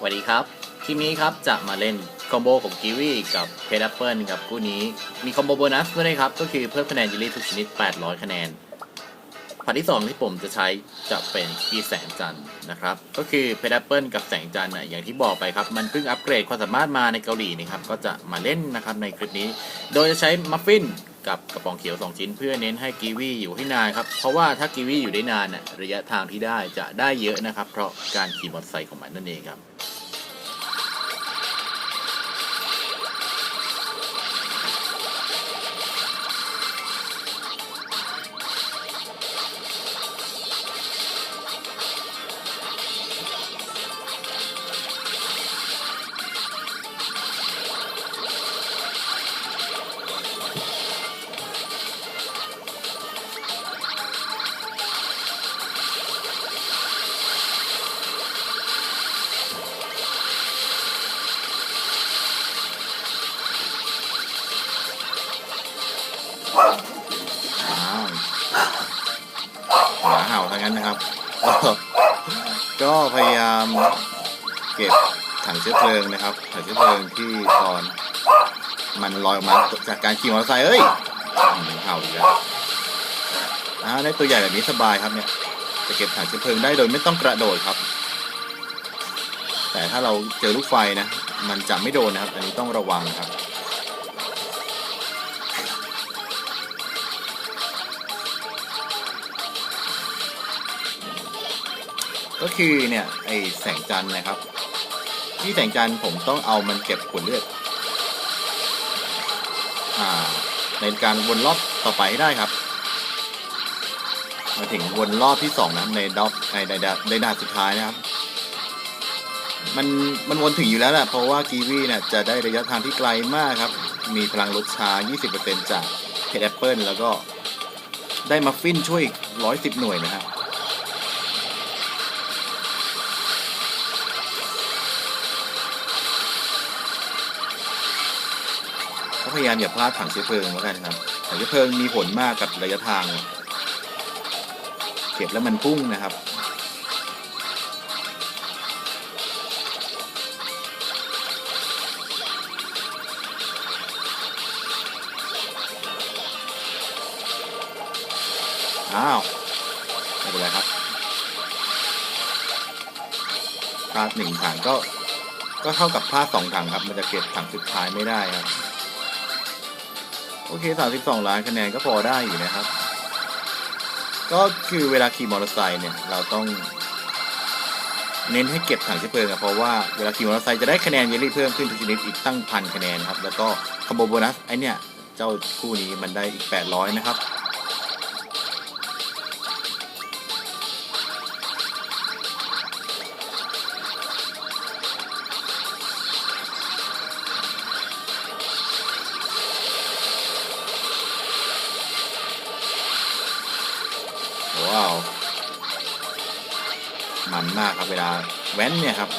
สวัสดีครับ คลิปนี้ครับจะมาเล่นคอมโบของกิวีกับเพดแอปเปิลครับคู่นี้ มีคอมโบโบนัสด้วยนะครับ ก็คือเพิ่มคะแนนเยลลี่ทุกชนิด 800 คะแนนพาร์ทที่ 2 ที่ผมจะใช้จะเป็นกีแสงจันนะครับ ก็คือเพดแอปเปิลกับแสงจันนะอย่างที่บอกไปครับ มันเพิ่งอัปเกรดความสามารถมาในเกาหลีนะครับ ก็จะมาเล่นนะครับในคลิปนี้ โดยจะใช้มัฟฟิน กับกระป๋องเขียว 2 ชิ้น เพื่อเน้นให้กีวีอยู่ให้นานครับ เพราะว่าถ้ากีวีอยู่ได้นานน่ะระยะทางที่ได้จะได้เยอะนะครับ เพราะการขี่มอเตอร์ไซค์ของมันนั่นเองครับ ก็พยายามเก็บถังเชื้อเพลิงนะครับถังเชื้อเพลิงที่ตอนมันลอยออกมาจากการขี่มอเตอร์ไซค์เอ้ยเห่าอีกแล้วอ่าได้ตัวใหญ่แบบนี้สบายครับเนี่ยจะเก็บถังเชื้อเพลิงได้โดยไม่ต้องกระโดดครับ แต่ถ้าเราเจอลูกไฟนะ มันจะไม่โดนนะครับ อันนี้ต้องระวังครับ ก็คือเนี่ยไอแสงจันทร์นะครับ ที่แสงจันทร์ผมต้องเอามันเก็บผลเลือดอ่าในการวนรอบต่อไปให้ได้ครับ มาถึงวนรอบที่สองนะในดอกในในดาในด่านสุดท้ายนะครับ มันมันวนถึงอยู่แล้วแหละเพราะว่ากีวีเนี่ยจะได้ระยะทางที่ไกลมากครับ มีพลังลดช้า 20%จากเพชรแอปเปิลแล้วก็ได้มัฟฟินช่วยอีก 110 หน่วยนะครับ ก็พยายามอย่าพลาดถังเชื้อเพลิงแล้วกันครับถังเชื้อเพลิงมีผลมากกับระยะทาง เก็บแล้วมันพุ่งนะครับอ้าวไม่เป็นไรครับพลาดหนึ่งถังก็ก็เท่ากับพลาดสองถังครับ มันจะเก็บถังสุดท้ายไม่ได้ครับ โอเคสามสิบสองล้านคะแนนก็พอได้อยู่นะครับ ก็คือเวลาขี่มอเตอร์ไซค์เนี่ย เราต้อง เน้นให้เก็บถังเชื้อเพลิงอะเพราะว่าเวลาขี่มอเตอร์ไซค์จะได้คะแนนเยลลี่เพิ่มขึ้นทุกชนิดอีกตั้งพันคะแนนครับ แล้วก็คอมโบโบนัสไอเนี่ย เจ้าคู่นี้มันได้อีก 800 นะครับ เวลาแว้นเนี่ยครับ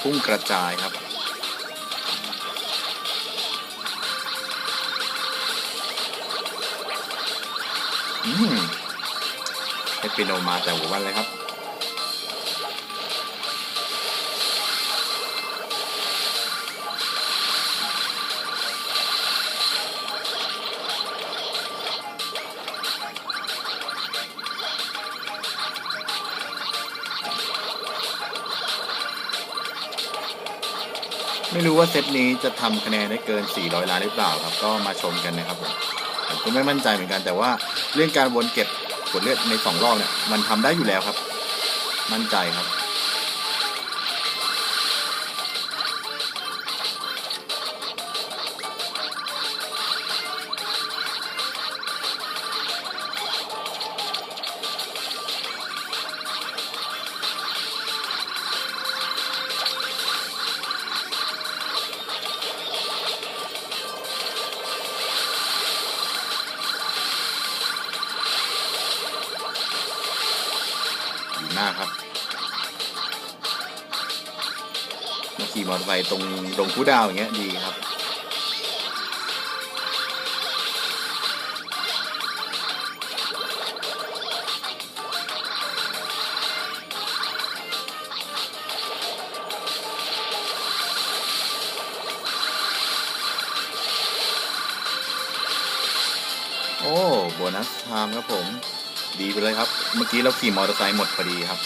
พุ่งกระจายครับ อืมเอสปิโนมาแต่หัววันเลยครับ ว่าเซตนี้จะทำคะแนนได้เกิน 400 ล้านหรือเปล่าครับ ก็มาชมกันนะครับผมผมก็ไม่มั่นใจเหมือนกัน แต่ว่าเรื่องการวนเก็บผลเลือดในสองรอบเนี่ยมันทำได้อยู่แล้วครับ มั่นใจครับ สีหน้าครับมาขี่มอเตอร์ไซค์ตรงตรงคู่ดาวอย่างเงี้ยดีครับ โอ้ โบนัสไทม์ครับผม ดีไปเลยครับ เมื่อกี้เราขี่มอเตอร์ไซค์หมดพอดีครับ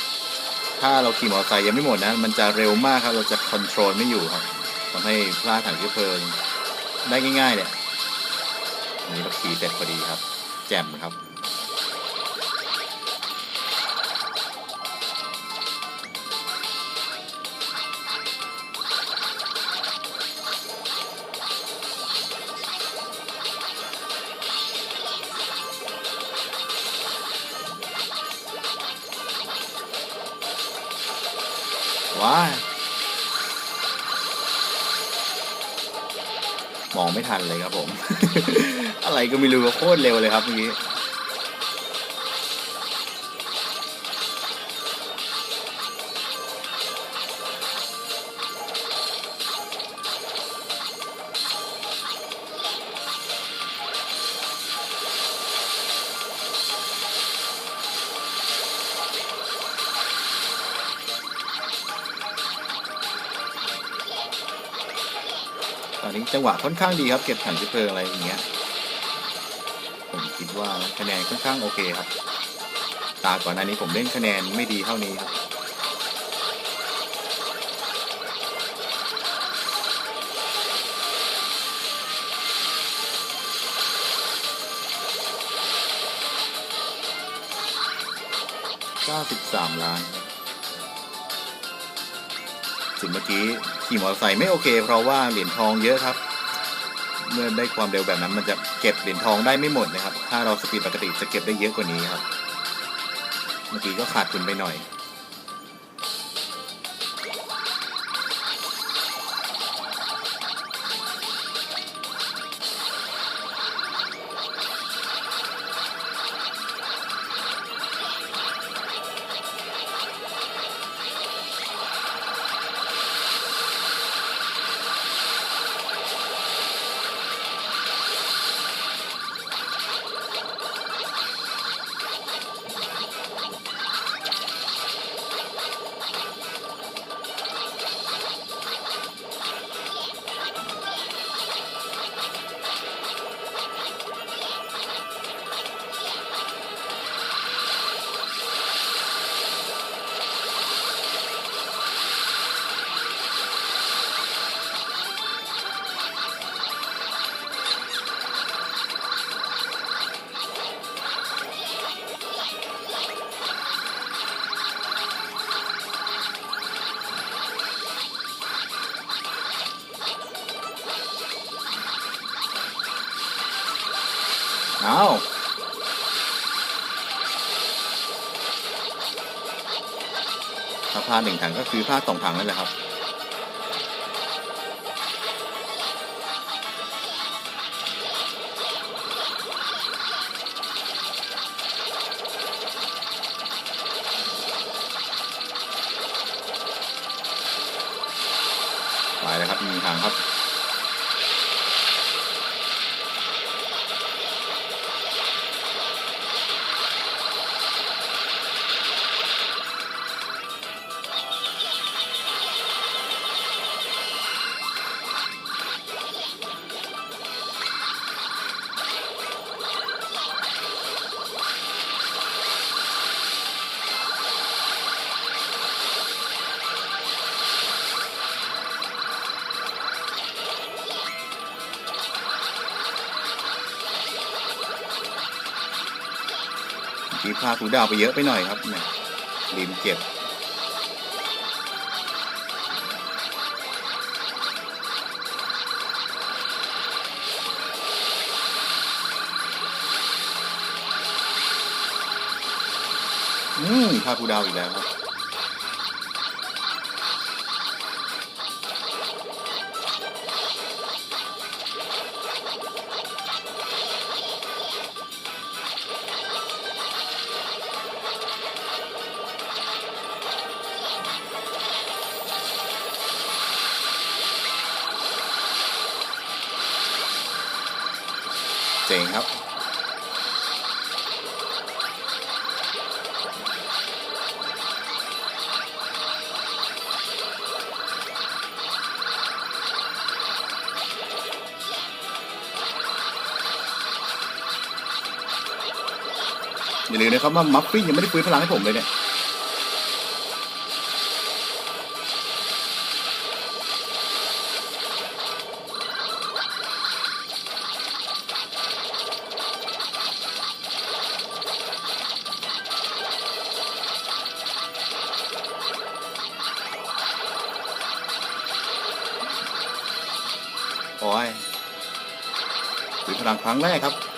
ถ้าเราขี่มอเตอร์ไซค์ยังไม่หมดนะ มันจะเร็วมากครับ เราจะคอนโทรลไม่อยู่ครับทำให้พลาดถังเชื้อเพลิงได้ง่ายๆเนี่ยอันนี้เราขี่เสร็จพอดีครับ แจ่มครับ ว้ายมองไม่ทันเลยครับผม อะไรก็ไม่รู้โคตรเร็วเลยครับเมื่อกี้ ตอนนี้จังหวะค่อนข้างดีครับ เก็บถังเชื้อเพลิงอะไรอย่างเงี้ย ผมคิดว่าคะแนนค่อนข้างโอเคครับ ตาก่อนหน้านี้ผมเล่นคะแนนไม่ดีเท่านี้ครับ93 ล้าน ครับส่วนเมื่อกี้ขี่มอเตอร์ไซค์ไม่โอเค เพราะว่าเหรียญทองเยอะครับ เมื่อได้ความเร็วแบบนั้น มันจะเก็บเหรียญทองได้ไม่หมดนะครับ ถ้าเราสปีดปกติจะเก็บได้เยอะกว่านี้ครับ เมื่อกี้ก็ขาดทุนไปหน่อย ผ้าหนึ่งถังก็คือผ้าสองถังนั่นแหละครับ ไปแลยครับหนึ่งถังครับ เมื่อกี้พาดทูดาวไปเยอะไปหน่อยครับเนี่ยลืมเก็บอืมพาดทูดาวอีกแล้วครับ อย่าลืมนะครับว่ามัฟฟินยังไม่ได้ฟื้นพลังให้ผมเลยเนี่ยโอ้ยฟื้นพลังครั้งแรกครับ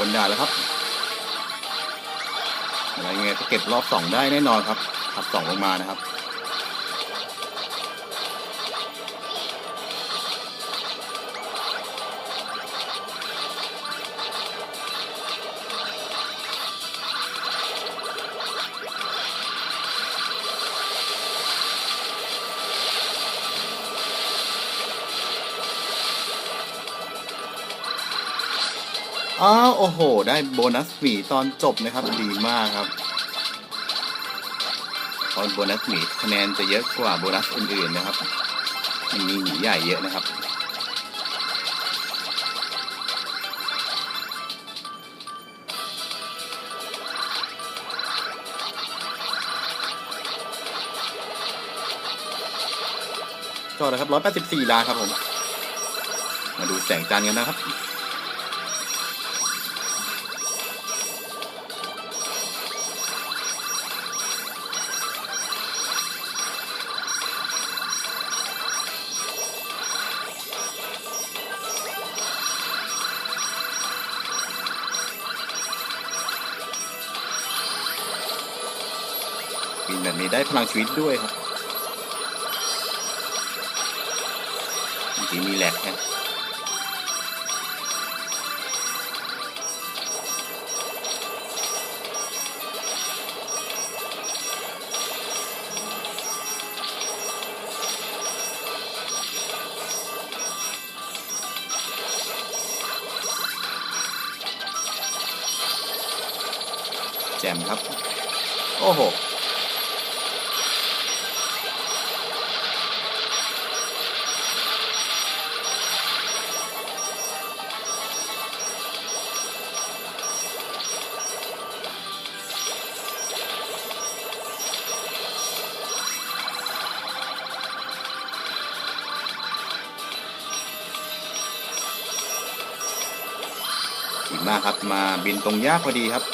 วนด่านแล้วครับอะไรเงี้ยจะเก็บรอบสองได้แน่นอนครับขับสองลงมานะครับ อ้าวโอ้โห ได้โบนัสหมีตอนจบนะครับ ดีมากครับเพราะโบนัสหมีคะแนนจะเยอะกว่าโบนัสอื่นๆนะครับ มันมีหมีใหญ่เยอะนะครับก็แล้วครับ 184 ล้านครับผม มาดูแสงจันทร์กันนะครับ ลังชีวิตด้วยครับเมื่อกี้มีแหลกแค่ ครับ มาบินตรงยากพอดีครับ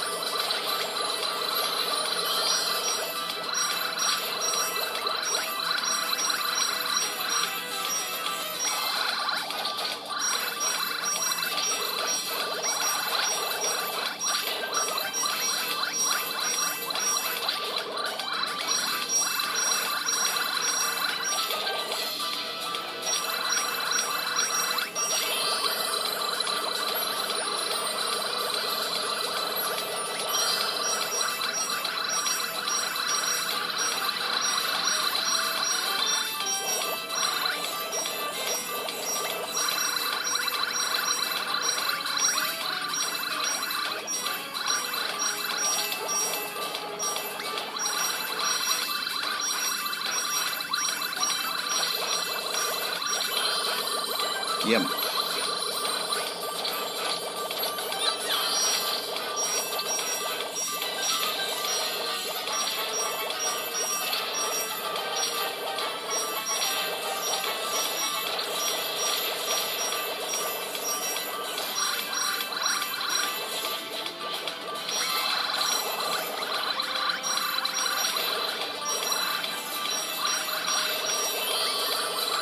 เยี่ยม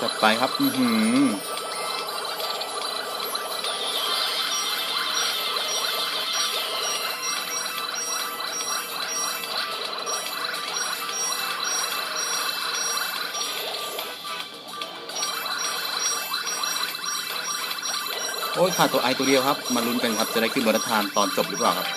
จัดไปครับ อือหือ ขาดตัวไอตัวเดียวครับ มาลุ้นกันครับจะได้ขึ้นบรรทานตอนจบหรือเปล่าครับ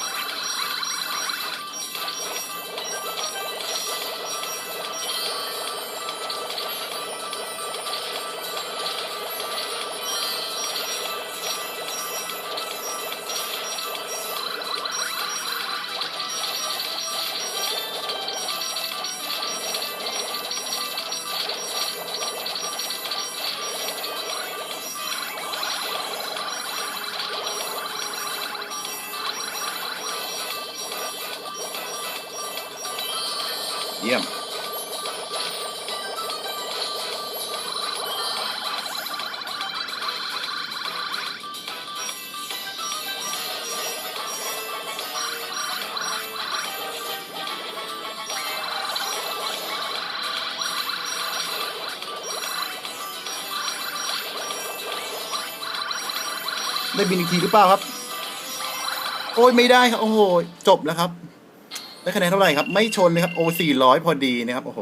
เยี่ยม ได้บินอีกทีหรือเปล่าครับ โอ้ยไม่ได้ครับ โอ้โห จบแล้วครับ ได้คะแนนเท่าไหร่ครับ ไม่ชนเลยครับโอสี่ร้อยพอดีนะครับโอ้โห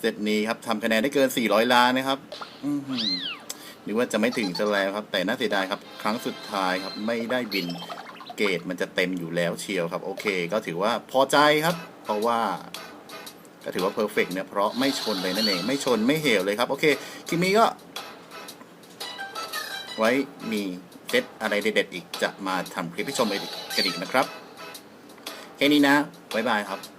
เซตนี้ครับทำคะแนนได้เกิน400ล้านนะครับอือหือนึกว่าจะไม่ถึงจะแล้วครับ แต่น่าเสียดายครับ ครั้งสุดท้ายครับ ไม่ได้บินเกรดมันจะเต็มอยู่แล้วเชียวครับ โอเค ก็ถือว่าพอใจครับ เพราะว่าก็ถือว่าเพอร์เฟกเนี่ยเพราะไม่ชนเลยนั่นเองไม่ชนไม่เหวเลยครับ โอเคคลิปนี้ก็ ไว้มีเซตอะไรเด็ดๆอีกจะมาทำคลิปให้ชมกันอีกนะครับ แค่นี้นะ บ๊ายบายครับ